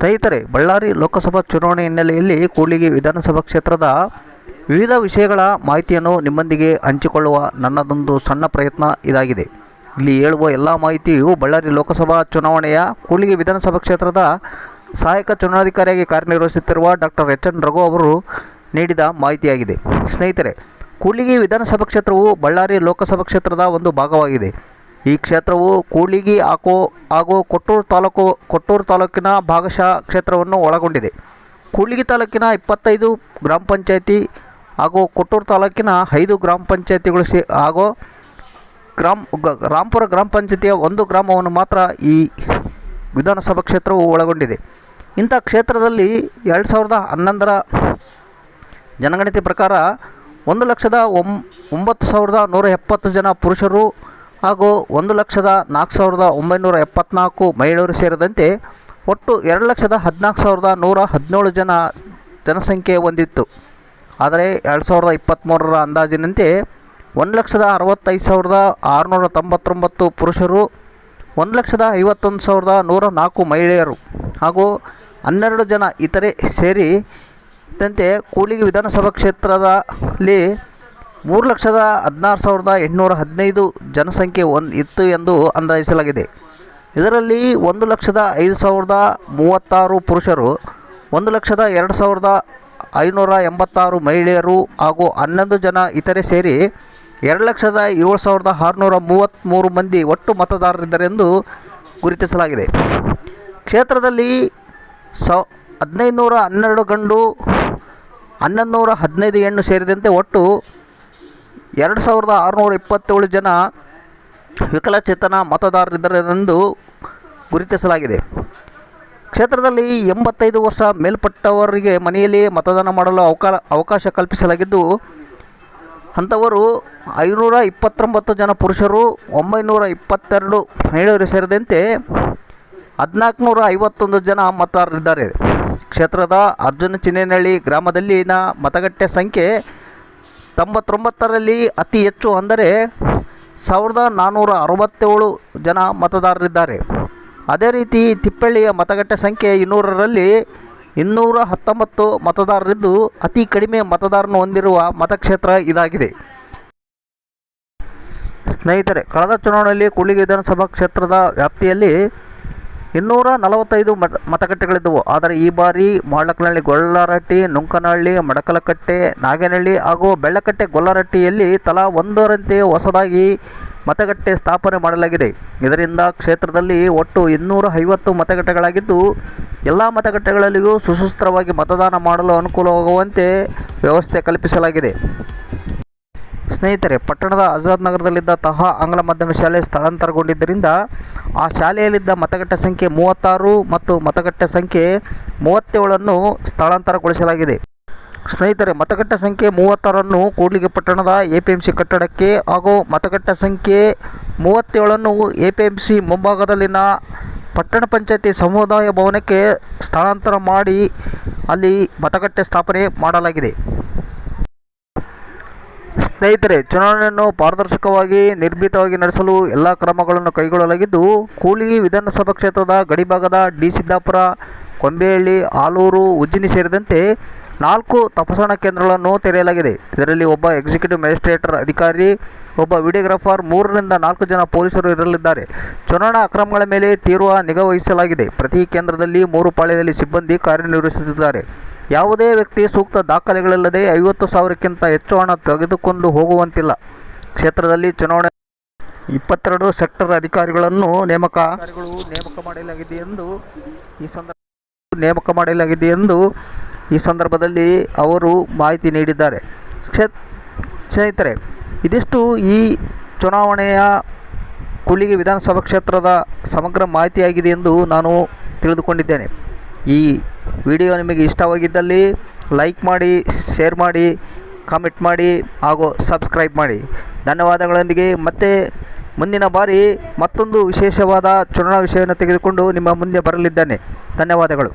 ಸ್ನೇಹಿತರೆ, ಬಳ್ಳಾರಿ ಲೋಕಸಭಾ ಚುನಾವಣೆ ಹಿನ್ನೆಲೆಯಲ್ಲಿ ಕೂಡ್ಲಿಗಿ ವಿಧಾನಸಭಾ ಕ್ಷೇತ್ರದ ವಿವಿಧ ವಿಷಯಗಳ ಮಾಹಿತಿಯನ್ನು ನಿಮ್ಮೊಂದಿಗೆ ಹಂಚಿಕೊಳ್ಳುವ ನನ್ನದೊಂದು ಸಣ್ಣ ಪ್ರಯತ್ನ ಇದಾಗಿದೆ. ಇಲ್ಲಿ ಹೇಳುವ ಎಲ್ಲ ಮಾಹಿತಿಯು ಬಳ್ಳಾರಿ ಲೋಕಸಭಾ ಚುನಾವಣೆಯ ಕೂಡ್ಲಿಗಿ ವಿಧಾನಸಭಾ ಕ್ಷೇತ್ರದ ಸಹಾಯಕ ಚುನಾವಣಾಧಿಕಾರಿಯಾಗಿ ಕಾರ್ಯನಿರ್ವಹಿಸುತ್ತಿರುವ ಡಾಕ್ಟರ್ ಎಚ್ ಎನ್ ರಘು ಅವರು ನೀಡಿದ ಮಾಹಿತಿಯಾಗಿದೆ. ಸ್ನೇಹಿತರೆ, ಕೂಡ್ಲಿಗಿ ವಿಧಾನಸಭಾ ಕ್ಷೇತ್ರವು ಬಳ್ಳಾರಿ ಲೋಕಸಭಾ ಕ್ಷೇತ್ರದ ಒಂದು ಭಾಗವಾಗಿದೆ. ಈ ಕ್ಷೇತ್ರವು ಕೂಡ್ಲಿಗಿ ಹಾಕೋ, ಹಾಗೂ ಕೊಟ್ಟೂರು ತಾಲೂಕು, ಕೊಟ್ಟೂರು ತಾಲೂಕಿನ ಭಾಗಶಃ ಕ್ಷೇತ್ರವನ್ನು ಒಳಗೊಂಡಿದೆ. ಕೂಡ್ಲಿಗಿ ತಾಲೂಕಿನ ಇಪ್ಪತ್ತೈದು ಗ್ರಾಮ ಪಂಚಾಯತಿ ಹಾಗೂ ಕೊಟ್ಟೂರು ತಾಲೂಕಿನ ಐದು ಗ್ರಾಮ ಪಂಚಾಯತಿಗಳು ಸೇ ಹಾಗೂ ಗ್ರಾಮ ರಾಂಪುರ ಗ್ರಾಮ ಪಂಚಾಯತಿಯ ಒಂದು ಗ್ರಾಮವನ್ನು ಮಾತ್ರ ಈ ವಿಧಾನಸಭಾ ಕ್ಷೇತ್ರವು ಒಳಗೊಂಡಿದೆ. ಇಂಥ ಕ್ಷೇತ್ರದಲ್ಲಿ ಎರಡು ಸಾವಿರದ ಹನ್ನೊಂದರ ಜನಗಣತಿ ಪ್ರಕಾರ ಒಂದು ಲಕ್ಷದ ಒಂಬತ್ತು ಸಾವಿರದ ನೂರ ಎಪ್ಪತ್ತು ಜನ ಪುರುಷರು ಹಾಗೂ ಒಂದು ಲಕ್ಷದ ನಾಲ್ಕು ಸಾವಿರದ ಒಂಬೈನೂರ ಎಪ್ಪತ್ನಾಲ್ಕು ಮಹಿಳೆಯರು ಸೇರಿದಂತೆ ಒಟ್ಟು ಎರಡು ಲಕ್ಷದ ಹದಿನಾಲ್ಕು ಸಾವಿರದ ನೂರ ಹದಿನೇಳು ಜನ ಜನಸಂಖ್ಯೆ ಹೊಂದಿತ್ತು. ಆದರೆ ಎರಡು ಸಾವಿರದ ಇಪ್ಪತ್ತ್ಮೂರರ ಅಂದಾಜಿನಂತೆ ಒಂದು ಲಕ್ಷದ ಅರವತ್ತೈದು ಸಾವಿರದ ಆರುನೂರ ತೊಂಬತ್ತೊಂಬತ್ತು ಪುರುಷರು, ಒಂದು ಲಕ್ಷದ ಐವತ್ತೊಂದು ಸಾವಿರದ ನೂರ ನಾಲ್ಕು ಮಹಿಳೆಯರು ಹಾಗೂ ಹನ್ನೆರಡು ಜನ ಇತರೆ ಸೇರಿದಂತೆ ಕೂಲಿಗೆ ವಿಧಾನಸಭಾ ಕ್ಷೇತ್ರದಲ್ಲಿ ಮೂರು ಲಕ್ಷದ ಹದಿನಾರು ಸಾವಿರದ ಎಂಟುನೂರ ಹದಿನೈದು ಜನಸಂಖ್ಯೆ ಒಂದು ಇತ್ತು ಎಂದು ಅಂದಾಜಿಸಲಾಗಿದೆ. ಇದರಲ್ಲಿ ಒಂದು ಲಕ್ಷದ ಐದು ಸಾವಿರದ ಮೂವತ್ತಾರು ಪುರುಷರು, ಒಂದು ಲಕ್ಷದ ಎರಡು ಸಾವಿರದ ಐನೂರ ಎಂಬತ್ತಾರು ಮಹಿಳೆಯರು ಹಾಗೂ ಹನ್ನೊಂದು ಜನ ಇತರೆ ಸೇರಿ ಎರಡು ಲಕ್ಷದ ಏಳು ಸಾವಿರದ ಆರುನೂರ ಮೂವತ್ತ್ಮೂರು ಮಂದಿ ಒಟ್ಟು ಮತದಾರರಿದ್ದರೆಂದು ಗುರುತಿಸಲಾಗಿದೆ. ಕ್ಷೇತ್ರದಲ್ಲಿ ಸೌ ಹದಿನೈದುನೂರ ಹನ್ನೆರಡು ಗಂಡು ಹನ್ನೊಂದು ನೂರ ಹದಿನೈದು ಹೆಣ್ಣು ಸೇರಿದಂತೆ ಒಟ್ಟು ಎರಡು ಸಾವಿರದ ಆರುನೂರ ಇಪ್ಪತ್ತೇಳು ಜನ ವಿಕಲಚೇತನ ಮತದಾರರಿದ್ದರೆಂದು ಗುರುತಿಸಲಾಗಿದೆ. ಕ್ಷೇತ್ರದಲ್ಲಿ ಎಂಬತ್ತೈದು ವರ್ಷ ಮೇಲ್ಪಟ್ಟವರಿಗೆ ಮನೆಯಲ್ಲಿಯೇ ಮತದಾನ ಮಾಡಲು ಅವಕಾ ಅವಕಾಶ ಕಲ್ಪಿಸಲಾಗಿದ್ದು, ಅಂಥವರು ಐನೂರ ಇಪ್ಪತ್ತೊಂಬತ್ತು ಜನ ಪುರುಷರು, ಒಂಬೈನೂರ ಇಪ್ಪತ್ತೆರಡು ಮಹಿಳೆಯರು ಸೇರಿದಂತೆ ಹದಿನಾಲ್ಕುನೂರ ಐವತ್ತೊಂದು ಜನ ಮತದಾರರಿದ್ದಾರೆ. ಕ್ಷೇತ್ರದ ಅರ್ಜುನ ಚಿನ್ನೇನಹಳ್ಳಿ ಗ್ರಾಮದಲ್ಲಿನ ಮತಗಟ್ಟೆ ಸಂಖ್ಯೆ ತೊಂಬತ್ತೊಂಬತ್ತರಲ್ಲಿ ಅತಿ ಹೆಚ್ಚು ಅಂದರೆ ಸಾವಿರದ ನಾನ್ನೂರ ಅರವತ್ತೇಳು ಜನ ಮತದಾರರಿದ್ದಾರೆ. ಅದೇ ರೀತಿ ತಿಪ್ಪಳ್ಳಿಯ ಮತಗಟ್ಟೆ ಸಂಖ್ಯೆ ಇನ್ನೂರರಲ್ಲಿ ಇನ್ನೂರ ಹತ್ತೊಂಬತ್ತು ಮತದಾರರಿದ್ದು ಅತಿ ಕಡಿಮೆ ಮತದಾರನ ಹೊಂದಿರುವ ಮತಕ್ಷೇತ್ರ ಇದಾಗಿದೆ. ಸ್ನೇಹಿತರೆ, ಕಳೆದ ಚುನಾವಣೆಯಲ್ಲಿ ಕೂಡ್ಲಿಗಿ ವಿಧಾನಸಭಾ ಕ್ಷೇತ್ರದ ವ್ಯಾಪ್ತಿಯಲ್ಲಿ ಇನ್ನೂರ ನಲವತ್ತೈದು ಮತ ಮತಗಟ್ಟೆಗಳಿದ್ದವು. ಆದರೆ ಈ ಬಾರಿ ಮಾಳಕನಹಳ್ಳಿ ಗೊಲ್ಲರಟ್ಟಿ, ನುಂಕನಹಳ್ಳಿ, ಮಡಕಲಕಟ್ಟೆ, ನಾಗೇನಹಳ್ಳಿ ಹಾಗೂ ಬೆಳ್ಳಕಟ್ಟೆ ಗೊಲ್ಲರಟ್ಟಿಯಲ್ಲಿ ತಲಾ ಒಂದರಂತೆ ಹೊಸದಾಗಿ ಮತಗಟ್ಟೆ ಸ್ಥಾಪನೆ ಮಾಡಲಾಗಿದೆ. ಇದರಿಂದ ಕ್ಷೇತ್ರದಲ್ಲಿ ಒಟ್ಟು ಇನ್ನೂರ ಐವತ್ತು ಮತಗಟ್ಟೆಗಳಾಗಿದ್ದು, ಎಲ್ಲ ಮತಗಟ್ಟೆಗಳಲ್ಲಿಯೂ ಸುಸೂತ್ರವಾಗಿ ಮತದಾನ ಮಾಡಲು ಅನುಕೂಲವಾಗುವಂತೆ ವ್ಯವಸ್ಥೆ ಕಲ್ಪಿಸಲಾಗಿದೆ. ಸ್ನೇಹಿತರೆ, ಪಟ್ಟಣದ ಆಜಾದ್ ನಗರದಲ್ಲಿದ್ದ ತಹಾ ಆಂಗ್ಲ ಮಾಧ್ಯಮ ಶಾಲೆ ಸ್ಥಳಾಂತರಗೊಂಡಿದ್ದರಿಂದ ಆ ಶಾಲೆಯಲ್ಲಿದ್ದ ಮತಗಟ್ಟೆ ಸಂಖ್ಯೆ ಮೂವತ್ತಾರು ಮತ್ತು ಮತಗಟ್ಟೆ ಸಂಖ್ಯೆ ಮೂವತ್ತೇಳನ್ನು ಸ್ಥಳಾಂತರಗೊಳಿಸಲಾಗಿದೆ. ಸ್ನೇಹಿತರೆ, ಮತಗಟ್ಟೆ ಸಂಖ್ಯೆ ಮೂವತ್ತಾರನ್ನು ಕೂಡ್ಲಿಗೆ ಪಟ್ಟಣದ ಎ ಪಿ ಎಂ ಸಿ ಕಟ್ಟಡಕ್ಕೆ ಹಾಗೂ ಮತಗಟ್ಟೆ ಸಂಖ್ಯೆ ಮೂವತ್ತೇಳನ್ನು ಎ ಪಿ ಎಂ ಸಿ ಮುಂಭಾಗದಲ್ಲಿನ ಪಟ್ಟಣ ಪಂಚಾಯತಿ ಸಮುದಾಯ ಭವನಕ್ಕೆ ಸ್ಥಳಾಂತರ ಮಾಡಿ ಅಲ್ಲಿ ಮತಗಟ್ಟೆ ಸ್ಥಾಪನೆ ಮಾಡಲಾಗಿದೆ. ಸ್ನೇಹಿತರೆ, ಚುನಾವಣೆಯನ್ನು ಪಾರದರ್ಶಕವಾಗಿ, ನಿರ್ಭೀತವಾಗಿ ನಡೆಸಲು ಎಲ್ಲ ಕ್ರಮಗಳನ್ನು ಕೈಗೊಳ್ಳಲಾಗಿದ್ದು, ಕೂಲಿ ವಿಧಾನಸಭಾ ಕ್ಷೇತ್ರದ ಗಡಿಭಾಗದ ಡಿ ಸಿದ್ದಾಪುರ, ಕೊಂಬೇಹಳ್ಳಿ, ಆಲೂರು, ಉಜ್ಜಿನಿ ಸೇರಿದಂತೆ ನಾಲ್ಕು ತಪಾಸಣಾ ಕೇಂದ್ರಗಳನ್ನು ತೆರೆಯಲಾಗಿದೆ. ಇದರಲ್ಲಿ ಒಬ್ಬ ಎಕ್ಸಿಕ್ಯೂಟಿವ್ ಮ್ಯಾಜಿಸ್ಟ್ರೇಟರ್ ಅಧಿಕಾರಿ, ಒಬ್ಬ ವಿಡಿಯೋಗ್ರಾಫರ್, ಮೂರರಿಂದ ನಾಲ್ಕು ಜನ ಪೊಲೀಸರು ಇರಲಿದ್ದಾರೆ. ಚುನಾವಣಾ ಅಕ್ರಮಗಳ ಮೇಲೆ ತೀವ್ರ ನಿಗಾ ವಹಿಸಲಾಗಿದೆ. ಪ್ರತಿ ಕೇಂದ್ರದಲ್ಲಿ ಮೂರು ಪಾಳ್ಯದಲ್ಲಿ ಸಿಬ್ಬಂದಿ ಕಾರ್ಯನಿರ್ವಹಿಸುತ್ತಿದ್ದಾರೆ. ಯಾವುದೇ ವ್ಯಕ್ತಿ ಸೂಕ್ತ ದಾಖಲೆಗಳಿಲ್ಲದೆ ಐವತ್ತು ಸಾವಿರಕ್ಕಿಂತ ಹೆಚ್ಚು ಹಣ ತೆಗೆದುಕೊಂಡು ಹೋಗುವಂತಿಲ್ಲ. ಕ್ಷೇತ್ರದಲ್ಲಿ ಚುನಾವಣೆ ಇಪ್ಪತ್ತೆರಡು ಸೆಕ್ಟರ್ ಅಧಿಕಾರಿಗಳನ್ನು ನೇಮಕ ನೇಮಕ ಮಾಡಲಾಗಿದೆ ಎಂದು ಈ ಸಂದರ್ಭ ನೇಮಕ ಮಾಡಲಾಗಿದೆ ಎಂದು ಈ ಸಂದರ್ಭದಲ್ಲಿ ಅವರು ಮಾಹಿತಿ ನೀಡಿದ್ದಾರೆ. ಸ್ನೇಹಿತರೆ, ಇದಿಷ್ಟು ಈ ಚುನಾವಣೆಯ ಕುಳಿಗೆ ವಿಧಾನಸಭಾ ಕ್ಷೇತ್ರದ ಸಮಗ್ರ ಮಾಹಿತಿಯಾಗಿದೆ ಎಂದು ನಾನು ತಿಳಿದುಕೊಂಡಿದ್ದೇನೆ. ಈ ವಿಡಿಯೋ ನಿಮಗೆ ಇಷ್ಟವಾಗಿದ್ದಲ್ಲಿ ಲೈಕ್ ಮಾಡಿ, ಶೇರ್ ಮಾಡಿ, ಕಾಮೆಂಟ್ ಮಾಡಿ ಹಾಗೂ ಸಬ್ಸ್ಕ್ರೈಬ್ ಮಾಡಿ. ಧನ್ಯವಾದಗಳೊಂದಿಗೆ ಮತ್ತೆ ಮುಂದಿನ ಬಾರಿ ಮತ್ತೊಂದು ವಿಶೇಷವಾದ ಚುನಾವಣಾ ವಿಷಯವನ್ನು ತೆಗೆದುಕೊಂಡು ನಿಮ್ಮ ಮುಂದೆ ಬರಲಿದ್ದೇನೆ. ಧನ್ಯವಾದಗಳು.